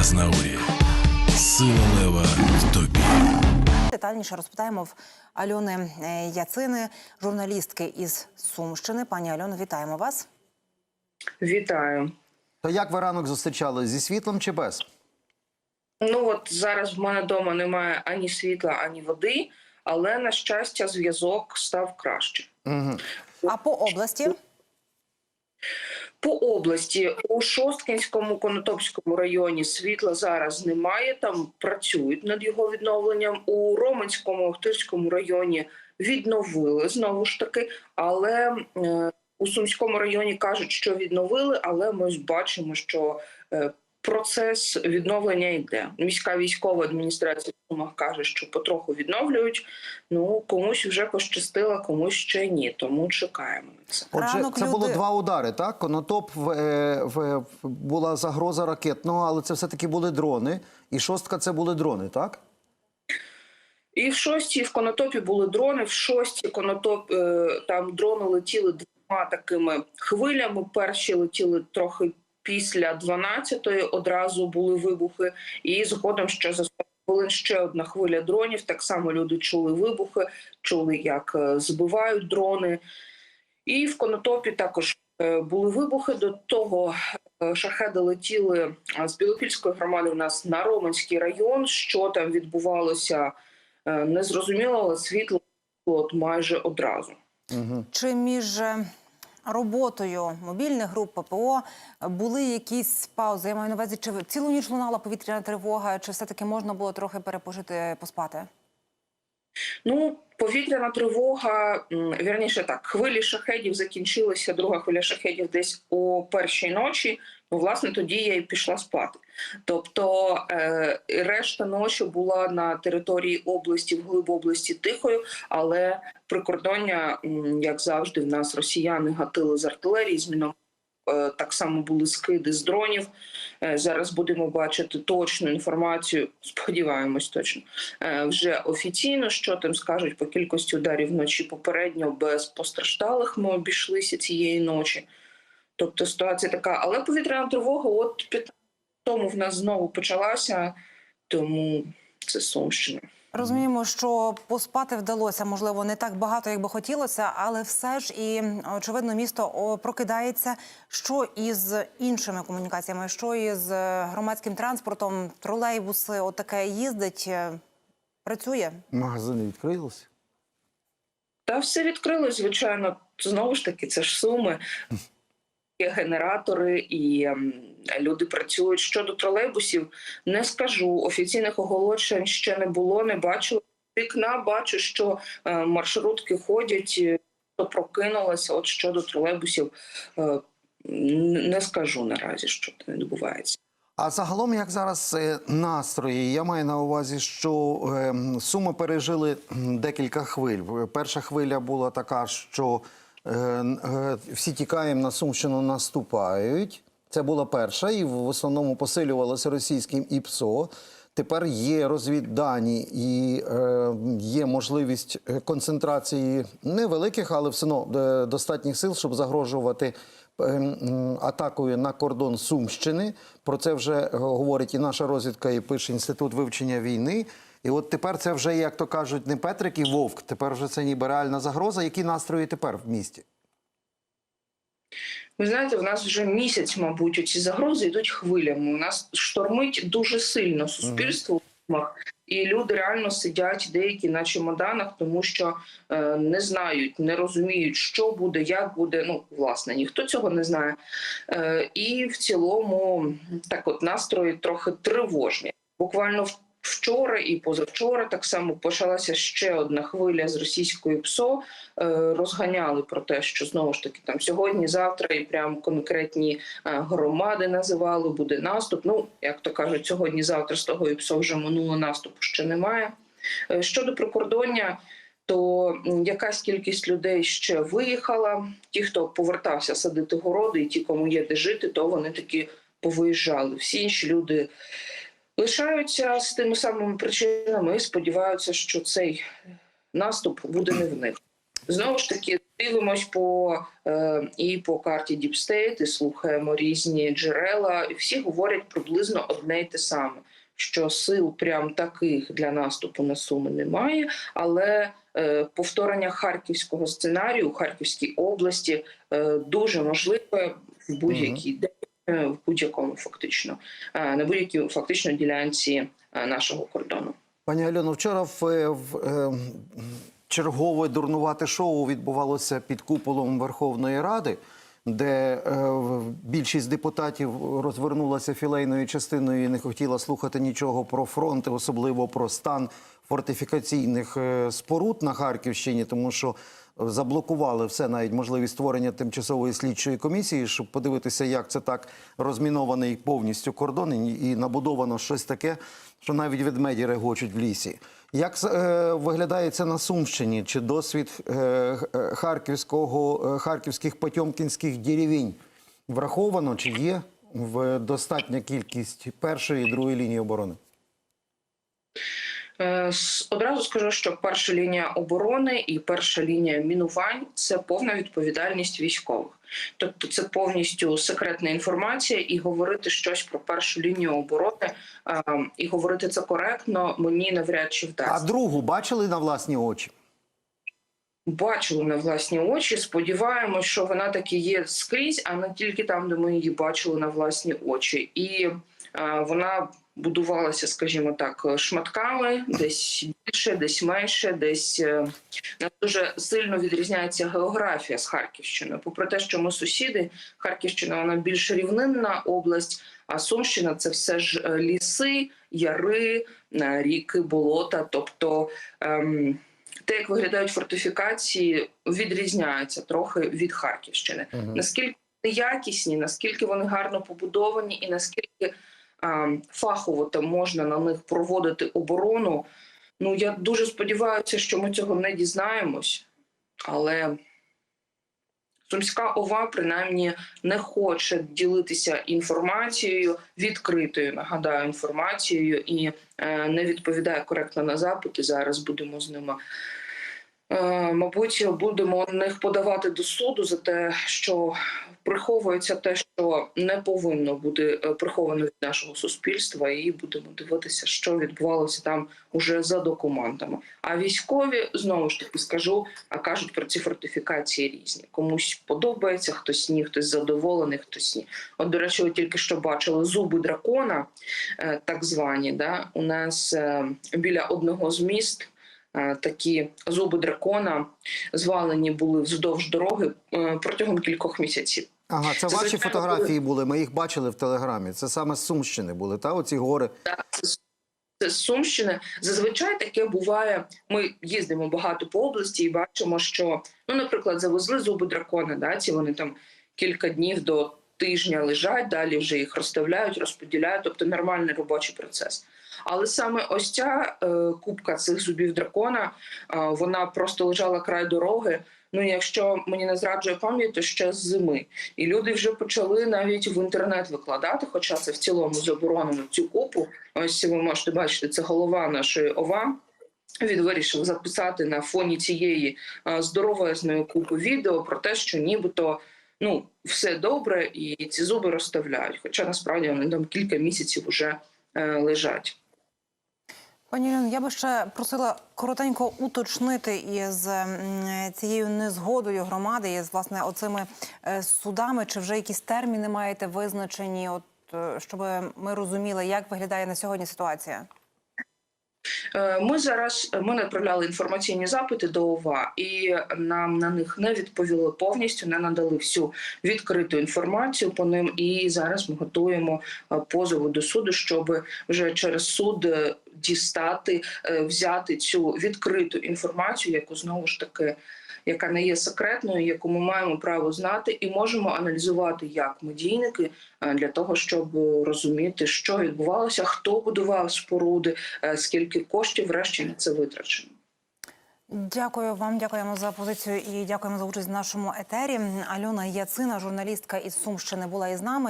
Час на урі. Сила лева в тобі. Детальніше розпитаємо в Альони е, Яцини, журналістки із Сумщини. Пані Альоно, вітаємо вас. Вітаю. То як ви ранок зустрічали зі світлом чи без? Ну от зараз в мене вдома немає ані світла, ані води, але на щастя, зв'язок став краще. Угу. А по області По області у Шосткинському Конотопському районі світла зараз немає. Там працюють над його відновленням. У Романському Охтирському районі відновили знову ж таки, але е, у Сумському районі кажуть, що відновили, але ми бачимо, що е, процес відновлення йде. Міська військова адміністрація в Сумах каже, що потроху відновлюють. Ну комусь вже пощастило, комусь ще ні. Тому чекаємо на це. Отже, Ранок це люди- було два удари, так? Конотоп в, е, в, в- була загроза ракетного, але це все-таки були дрони. І шостка це були дрони, так? І в шостій в конотопі були дрони. В шостій конотоп е, там дрони летіли двома такими хвилями. Перші летіли трохи після 12-ї, одразу були вибухи, і згодом ще за 40 хвилин ще одна хвиля дронів. Так само люди чули вибухи, чули, як е, збивають дрони. І в конотопі також е, були вибухи. До того е, шахеди летіли з Білопільської громади. У нас на Роменський район. Що там відбувалося? Е, Незрозуміло, але світло от майже одразу. Угу. чи між роботою мобільних груп ППО були якісь паузи? Я маю на увазі, чи цілу ніч лунала повітряна тривога, чи все таки можна було трохи перепожити, поспати? Ну, повітряна тривога, вірніше так, хвилі шахедів закінчилися. Друга хвиля шахедів десь о першій ночі. Ну, власне, тоді я і пішла спати. Тобто е, решта ночі була на території області, вглиб області тихою, але прикордоння, як завжди, в нас росіяни гатили з артилерії, з мінометів. Е, Так само були скиди з дронів. Е, Зараз будемо бачити точну інформацію. Сподіваємось, точно Е, вже офіційно. Що там скажуть по кількості ударів вночі попередньо без постраждалих. Ми обійшлися цієї ночі. Тобто ситуація така, але повітряна тривога, от 15 тому в нас знову почалася, тому це Сумщина. Розуміємо, що поспати вдалося, можливо, не так багато, як би хотілося, але все ж і очевидно, місто прокидається. Що із іншими комунікаціями, що із е, громадським транспортом, тролейбуси, отаке їздить, е, працює. Магазини відкрилися. Та все відкрилось, звичайно. Знову ж таки, це ж суми. Генератори і ем, люди працюють. Щодо тролейбусів, не скажу. Офіційних оголошень ще не було, не. З Вікна бачу, що е, маршрутки ходять, е, то прокинулося. От щодо тролейбусів, е, не скажу наразі, що там відбувається. А загалом, як зараз е, настрої? Я маю на увазі, що е, суми пережили декілька хвиль. Е, Перша хвиля була така, що е, е, всі тікаємо на Сумщину, наступають. Це була перша, і в основному посилювалося російським ІПСО. Тепер є розвіддані і е, є можливість е, концентрації невеликих, але все одно е, достатніх сил, щоб загрожувати е, атакою на кордон Сумщини. Про це вже е, говорить і наша розвідка, і пише інститут вивчення війни. І от тепер це вже, як то кажуть, не Петрик і Вовк. Тепер вже це ніби реальна загроза. Які настрої тепер в місті? Ви знаєте, в нас вже місяць, мабуть, ці загрози йдуть хвилями. У нас штормить дуже сильно суспільство в Сумах, і люди реально сидять деякі на чемоданах, тому що е, не знають, не розуміють, що буде, як буде. Ну, власне, ніхто цього не знає. Е, і в цілому, так от настрої трохи тривожні. Буквально в- вчора і позавчора так само почалася ще одна хвиля з російської ПСО. Е, розганяли про те, що знову ж таки там сьогодні, завтра і прям конкретні е, громади називали, буде наступ. Ну як то кажуть, сьогодні, завтра з того і ПСО вже минуло наступу ще немає. Е, Щодо прикордоння. То якась кількість людей ще виїхала. Ті, хто повертався садити городи, і ті, кому є де жити, то вони таки повиїжджали. Всі інші люди лишаються з тими самими причинами і сподіваються, що цей наступ буде не в них. Знову ж таки, Дивимось по е, і по карті Deep State, і слухаємо різні джерела, і всі говорять приблизно одне й те саме. Що сил прям таких для наступу на суми немає, але е, повторення харківського сценарію у Харківській області е, дуже можливе в будь-який день, в будь-якому фактично е, на будь-якій фактично ділянці е, нашого кордону. Пані Альоно, вчора в, е, е, чергове дурнувате шоу відбувалося під куполом Верховної Ради, де е, більшість депутатів розвернулася філейною частиною і не хотіла слухати нічого про фронт, особливо про стан фортифікаційних е, споруд на Харківщині, тому що заблокували все, навіть можливість створення тимчасової слідчої комісії, щоб подивитися, як це так розмінований повністю кордон і набудовано щось таке, що навіть ведмеді регочуть в лісі. Як е, виглядає це на Сумщині? Чи досвід е, е, харківського е, харківських потьомкінських деревінь враховано? Чи є в достатня кількість першої і другої лінії оборони? Е, Одразу скажу, що перша лінія оборони і перша лінія мінувань це повна відповідальність військових. Тобто, це повністю секретна інформація, і говорити щось про першу лінію оборони е, і говорити це коректно мені навряд чи вдасться. А другу бачили на власні очі? Бачили на власні очі. Сподіваємось, що вона таки є скрізь, а не тільки там, де ми її бачили на власні очі. І е, вона будувалася, скажімо так, шматками, десь більше, десь менше, десь е, нас дуже сильно відрізняється географія з Харківщиною. Попри те, що ми сусіди, Харківщина вона більш рівнинна область, а Сумщина це все ж е, ліси, яри, е, ріки, болота. Тобто ем, те, як виглядають фортифікації, відрізняється трохи від Харківщини. Наскільки якісні, наскільки вони гарно побудовані, і наскільки фахово там можна на них проводити оборону. Ну я дуже сподіваюся, що ми цього не дізнаємось, але Сумська ова принаймні не хоче ділитися інформацією відкритою. Нагадаю, інформацією і е, не відповідає коректно на запити. Зараз будемо з ними. Е, Мабуть, будемо них подавати до суду за те, що приховується те, що не повинно бути е, приховано від нашого суспільства, і будемо дивитися, що відбувалося там уже за документами. А військові знову ж таки скажу, а кажуть про ці фортифікації різні. Комусь подобається, хтось ні, хтось задоволений, хтось ні. От, до речі, ви тільки що бачили зуби дракона, е, так звані. Да? У нас біля одного з міст. Е, Такі зуби дракона звалені були вздовж дороги е, протягом кількох місяців. Ага, це Це, ваші звичайно, фотографії були. Ми їх бачили в телеграмі. Це саме з Сумщини були, та оці гори. Так, це, це з Сумщини. Зазвичай таке буває. Ми їздимо багато по області і бачимо, що, ну, наприклад, завезли зуби дракона. Да, ці вони там кілька днів до тижня лежать, далі вже їх розставляють, розподіляють, тобто нормальний робочий процес. Але саме ось ця е, кубка цих зубів дракона, е, вона просто лежала край дороги. Ну, якщо мені не зраджує пам'ять, то ще з зими. І люди вже почали навіть в інтернет викладати, хоча це в цілому заборонено цю купу. Ось ви можете бачити, це голова нашої ова. Він вирішив записати на фоні цієї а, здоровезної купи відео про те, що нібито ну все добре, і ці зуби розставляють. Хоча насправді вони там кілька місяців вже е, лежать. Пані Ірин, я би ще просила коротенько уточнити із цією незгодою громади, із власне оцими е, судами, чи вже якісь терміни маєте визначені, от е, щоб ми розуміли, як виглядає на сьогодні ситуація. Е, Ми зараз ми направляли інформаційні запити до ОВА, і нам на них не відповіли повністю, не надали всю відкриту інформацію по ним. І зараз ми готуємо позови до суду, щоб вже через суд дістати, е, взяти цю відкриту інформацію, яку знову ж таки. Яка не є секретною, яку ми маємо право знати, і можемо аналізувати як медійники е, для того, щоб розуміти, що відбувалося, хто будував споруди, е, скільки коштів врешті на це витрачено. Дякую вам, дякуємо за позицію і дякуємо за участь в нашому етері. Альона Яцина, журналістка із Сумщини, була із нами.